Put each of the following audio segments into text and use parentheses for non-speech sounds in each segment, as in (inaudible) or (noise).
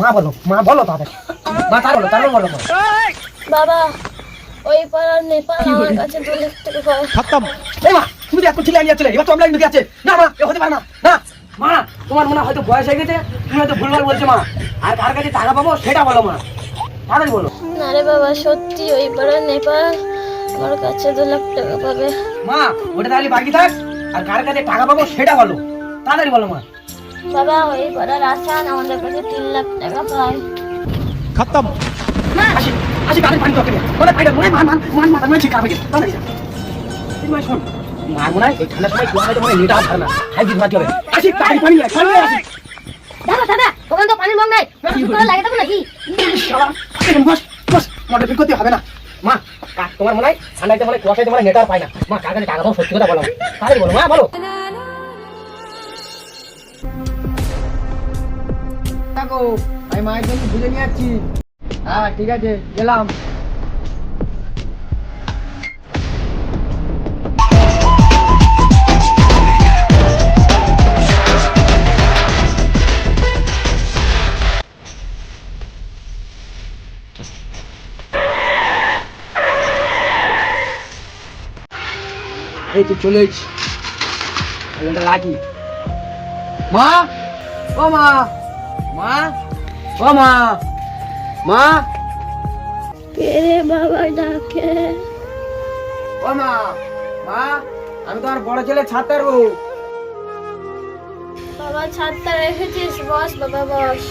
মা বলো মা বলো তাদের মা তার বলো তার বলো। বাবা ওই পাড়ার নেপাল আমার কাছে দু লাখ টাকা পায়। এই মা তুমি তো এখন ছিলে আমি ছিলে এবার তো আমরা আছে। না মা এ হতে পারে না। না। মা তোমার মনে হয়তো বয়স হয়ে গেছে? তুমি হয়তো ভুলভাল বলছো মা। আর কার কাছে টাকা পাবো সেটা বলো মা। তাড়াতাড়ি বলো। না রে বাবা সত্যি ওই পাড়ার নেপাল আমার কাছে দু লাখ টাকা পাবে। মা ওটা তাহলে বাকি থাক। আর কার কাছে টাকা পাবো সেটা বলো। তাড়াতাড়ি বলো মা। বাবা ওই পাড়ার আসান আমাদের কাছে তিন লাখ টাকা পায়। আসি আসি কাদের পানি দরকার নেই। ওটা পাইটা মনে মান মান মান মাথা মনে ঠিক হবে যা। এই শোন ঠান্ডার সময় কুয়াশাতে মনে নেটা আর না। হাই দিতে পারতে হবে। আসি তাড়াতাড়ি পানি আয়, পানি আয়, আসি। দাদা দাদা ওখানে তো পানির মগ নাই। লাগে দেবো নাকি? বস বস মোটর ঠিক করতে হবে না। মা তোমার মনে হয় ঠান্ডাতে মনে হয় কুয়াশাতে মনে হয় নেটওয়ার্ক পায় না। মা কার কাছে টাকা সত্যি কথা বলো। তাড়াতাড়ি বলো মা বলো। দেখো আমি মায়ের জন্য বুঝে নিয়ে যাচ্ছি হ্যাঁ ঠিক আছে, গেলাম। এই তো চলে এসেছি। ফোনটা রাখি। মা? ও মা! মা? ও মা। মা? রে বাবা ডাকে। ও মা। মা আমি তোমার বড় ছেলে ছাত্র বাবা রেখেছিস বস বাবা বস।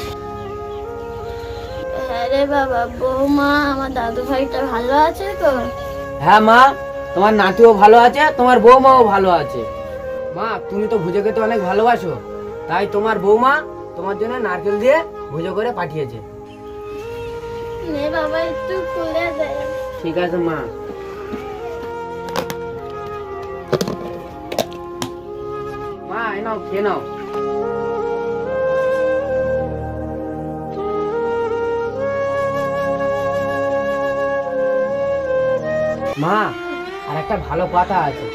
হ্যাঁ রে বাবা বৌমা আমার দাদু ভাইটা ভালো আছে তো? হ্যাঁ মা তোমার নাতিও ভালো আছে তোমার বৌমাও ভালো আছে। মা তুমি তো ভুজে খেতে অনেক ভালোবাসো। তাই তোমার বৌমা তোমার জন্য নারকেল দিয়ে ভুজো করে পাঠিয়েছে। নে বাবা একটু খুলে দে। ঠিক আছে মা। মা এই নাও খেয়ে নাও। মা আর একটা ভালো কথা আছে।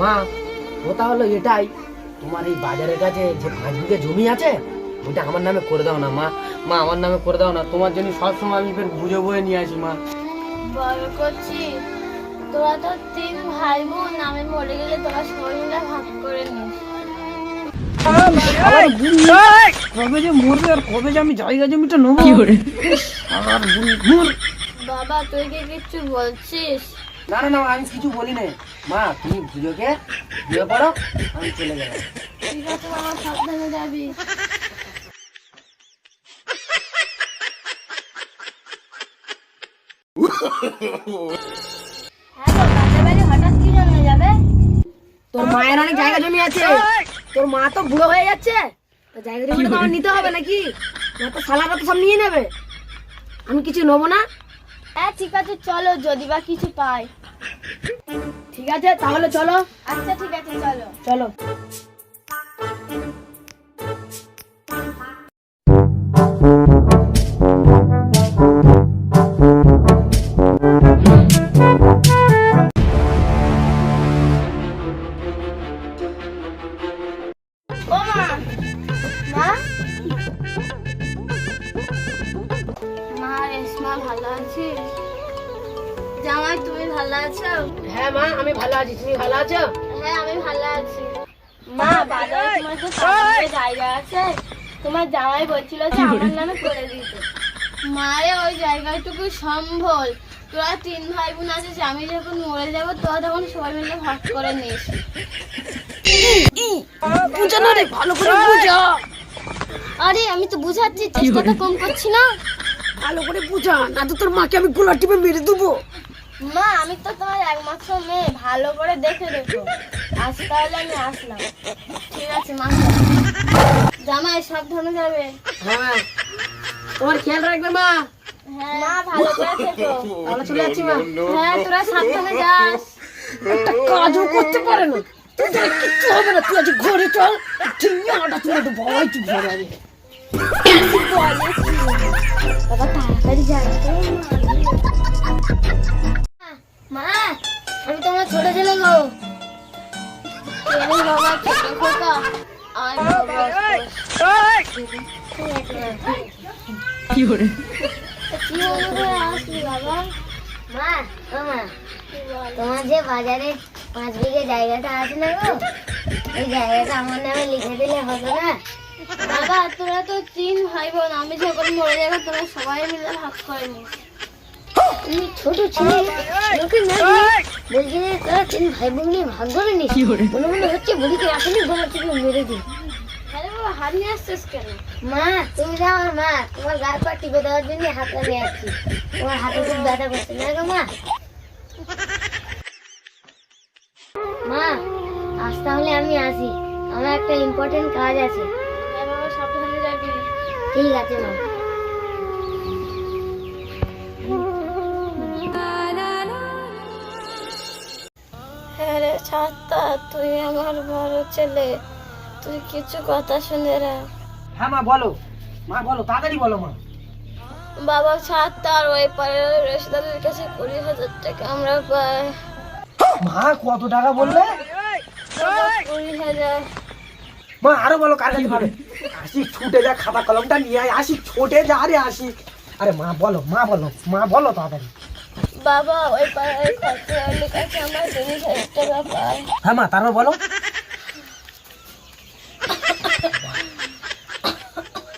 মা ওটা হলো এটাই। তোমার এই বাজারের কাছে যে পাঁচ বিঘে জমি আছে ওটা আমার নামে করে দাও না মা। মা আমার নামে করে দাও না। তোমার জন্য সবসময় আমি ফের বুঝে বয়ে নিয়ে আসি মা। বল করছি। তোরা তো তিন ভাই বোন আমি মরে গেলে তোরা সবাই মিলে ভাগ করে নিস। কবে যে মরবে আর কবে যে আমি জায়গা জমিটা নেব? আর মর। বাবা তুই কি কিচ্ছু বলছিস? না না না আমি কিছু বলি নাই। মা তুমি পুজোকে বিয়ে করো আমি চলে গেলাম ঠিক আছে বাবা সাবধানে যাবি। তোর মায়ের অনেক জায়গা জমি আছে। তোর মা তো বুড়ো হয়ে যাচ্ছে। তো জায়গা জমিটা তো আমার নিতে হবে নাকি? না তো সালারা তো সব নিয়ে নেবে। আমি কিছু নেব না। হ্যাঁ ঠিক আছে চলো যদি বা কিছু পাই। ঠিক আছে? তাহলে চলো। আচ্ছা ঠিক আছে চলো। চলো। ভালো আছিস? জামাই তুমি ভালো আছো? হ্যাঁ মা আমি ভালো আছি। তুমি ভালো আছো? হ্যাঁ আমি ভালো আছি। মা বাজারে তোমার তো সামনে জায়গা আছে। তোমার জামাই বলছিল যে (laughs) আমার নামে করে দিতে। মারে ওই জায়গাটুকু সম্ভল। তোরা তিন ভাই বোন আছিস আমি যখন মরে যাব তোরা তখন সবাই মিলে ভাগ করে নিস বুঝো না রে ভালো করে বুঝা। আরে আমি তো বুঝাচ্ছি চেষ্টাটা কম করছি না। ভালো করে বুঝা না তো তোর মাকে আমি গোলা টিপে মেরে দেবো। মা আমি তো তোমার একমাত্র মেয়ে ভালো করে দেখে রেখো। আজ তাহলে আমি আসলাম। ঠিক আছে মা। জামাই সাবধানে যাবে। হ্যাঁ। তোমার খেয়াল রাখবে মা? হ্যাঁ মা ভালো করে থেকো তাহলে চলে যাচ্ছি মা। হ্যাঁ তোরা সাবধানে যাস। একটা কাজও করতে পারে না। তোদের কিচ্ছু হবে না। তুই আজ ঘরে চল। ঠিক আটা তুলে তো ভয় তুই ঘরে আগে। বাবা তাড়াতাড়ি মা আমি তোমার ছোট ছেলে গো। কেন বাবা ছোট খোকা কি করে কি আসলি বাবা? মা মা তোমার যে বাজারে পাঁচ বিঘে জায়গাটা আছে না গো এই জায়গাটা আমার নামে লিখে দিলে হতো না। বাবা তোরা তো তিন ভাই বোন আমি যখন মরে যাব তোরা সবাই মিলে ভাগ করে নিস। তুমি ছোট ছেলে। লোকে না বলছি যে তোরা তিন ভাই বোন নিয়ে ভাগ করে নিস মনে মনে হচ্ছে বুড়িকে আসলে গলা থেকে মেরে দিই আরে হাত আসছিস কেন? মা তুমি যাও আমার মা তোমার গায়ে পা টিপে দেওয়ার জন্য হাতটা নিয়ে আসছি তোমার হাতে খুব ব্যথা করছে না গো মা? মা আজ তাহলে আমি আসি। আমার একটা ইম্পর্টেন্ট কাজ আছে। হ্যাঁ ঠিক আছে মা। ছাত্তা তুই আমার বড় ছেলে। তুই কিছু কথা শুনে রাখ হ্যাঁ মা বলো। মা বলো তাড়াতাড়ি বলো মা। বাবা ছাত্তা আর ওই পাড়ার রেশদারের কাছে কুড়ি হাজার টাকা আমরা পাই। মা কত টাকা বললে? কুড়ি হাজার। মা আরও বলো কার কাছে পাবে? আসি ছুটে যা খাতা কলমটা নিয়ে আয় আসি ছোটে যা রে আসি। আরে মা বলো মা বলো মা বলো তাড়াতাড়ি। বাবা ওই হ্যাঁ মা তারপর বলো।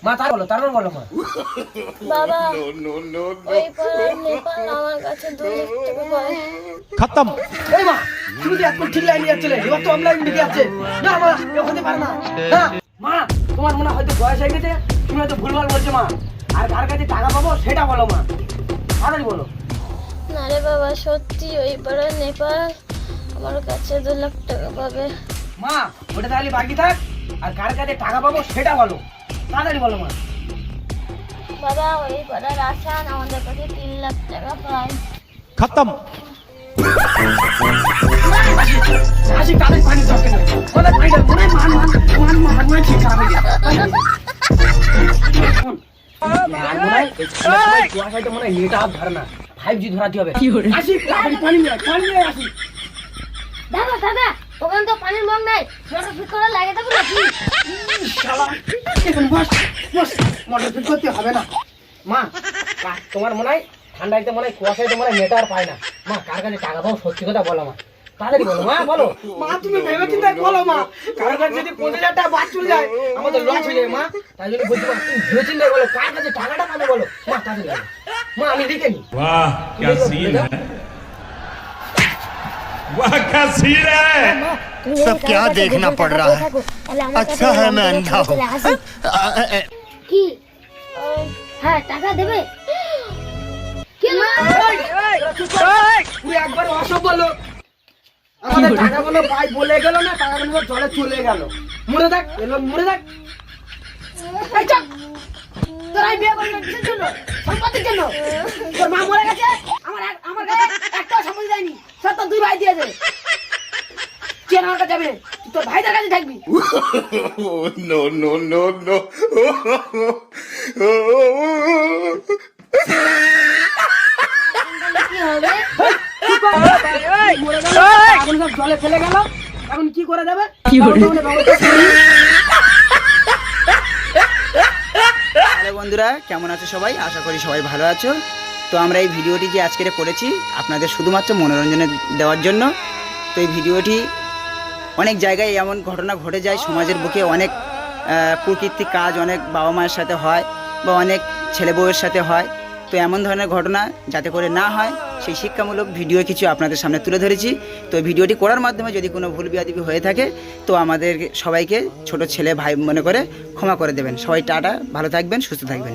মা তার বলো তারপর বলো মা। খতম। এই মা তুমি তো এখন ঠিক লাইনে যাচ্ছিলে এবার তো অনলাইন দিকে আছে। না মা পারে না। হ্যাঁ, মা তোমার মনে হয়তো বয়স হয়ে গেছে তুমি হয়তো ভুলভাল বলছো মা। আর কার কাছে টাকা পাবো সেটা বলো মা। তাড়াতাড়ি বলো। নারে বাবা সত্যি ওই পাড়া নেপাল আমার কাছে দু লাখ টাকা পাবে। মা ওটা তাহলে বাকি থাক। আর কার কাছে টাকা পাবো সেটা বলো। তাড়াতাড়ি বলো মা। বাবা ওই পাড়ার আসান আমাদের কাছে তিন লাখ টাকা পায়। খতম। আসি ফাইভ জি ধরাতে হবে। আসি পানি নিয়ে পানি নিয়ে আসি। দাদা দাদা ওখানে তো পানির মগ নাই। মোটর ফিট করে দেবো নাকি? শালা, এখন বস, বস, মোটর ফিট করতে হবে না। মা তোমার মনে হয় ঠান্ডায় তো মনে হয় কুয়াশায় তো মনে হয় নেট আর পায় না? মা কার কাছে টাকা পাবো? সত্যি কথা বলো মা। তাড়াতাড়ি বলো মা বলো। মা তুমি ভেবে চিন্তা বলো মা। কার কাছে যদি পঞ্চাশ হাজার টাকা বাদ চলে যায় আমাদের লস হয়ে যায় মা। তাই জন্য বলছি মা তুমি ভেবে চিন্তা বলো কার কাছে টাকাটা পাবো বলো? মা তাড়াতাড়ি বলো। মা আমি লিখে নি वाह क्या सीन है वाह क्या सीन है सब क्या देखना पड़ रहा है अच्छा है मैं अंधा हूँ কি ওই হ্যাঁ টাকা দেবে কি মা তুই একবার অসভ্য লোক আমাদের টাকাগুলো পাই বলে গেল না টাকাগুলো জলে চলে গেল মরে দেখ এলো মরে দেখ এই চুপ! তোরা এই বিয়ে কিসের জন্য? সম্পত্তির জন্য। তোর মা মরে গেছে, আমার আমার কাছে একটাও সম্পত্তি দেয়নি। সব তোর দুই ভাই দিয়েছে। তুই আমার কাছে যাবি না। তোর ভাইদের কাছে থাকবি। no no no no কি হবে মরে গেল এখন সব জলে ফেলে গেল এখন কি করে যাবে কি করে হ্যালো বন্ধুরা, কেমন আছো সবাই? আশা করি সবাই ভালো আছো। তো আমরা এই ভিডিওটি যে আজকে করেছি, আপনাদের শুধুমাত্র মনোরঞ্জনে দেওয়ার জন্য। তো এই ভিডিওটি অনেক জায়গায় এমন ঘটনা ঘটে যায়, সমাজের বুকে অনেক প্রকৃতিক কাজ অনেক বাবা মায়ের সাথে হয় বা অনেক ছেলে বউয়ের সাথে হয়। তো এমন ধরনের ঘটনা যাতে করে না হয় সেই শিক্ষামূলক ভিডিও কিছু আপনাদের সামনে তুলে ধরেছি। তো ভিডিওটি করার মাধ্যমে যদি কোনো ভুল বিয়াদিবি হয়ে থাকে, তো আমাদের সবাইকে ছোট ছেলে ভাই মনে করে ক্ষমা করে দেবেন। সবাই টাটা, ভালো থাকবেন, সুস্থ থাকবেন।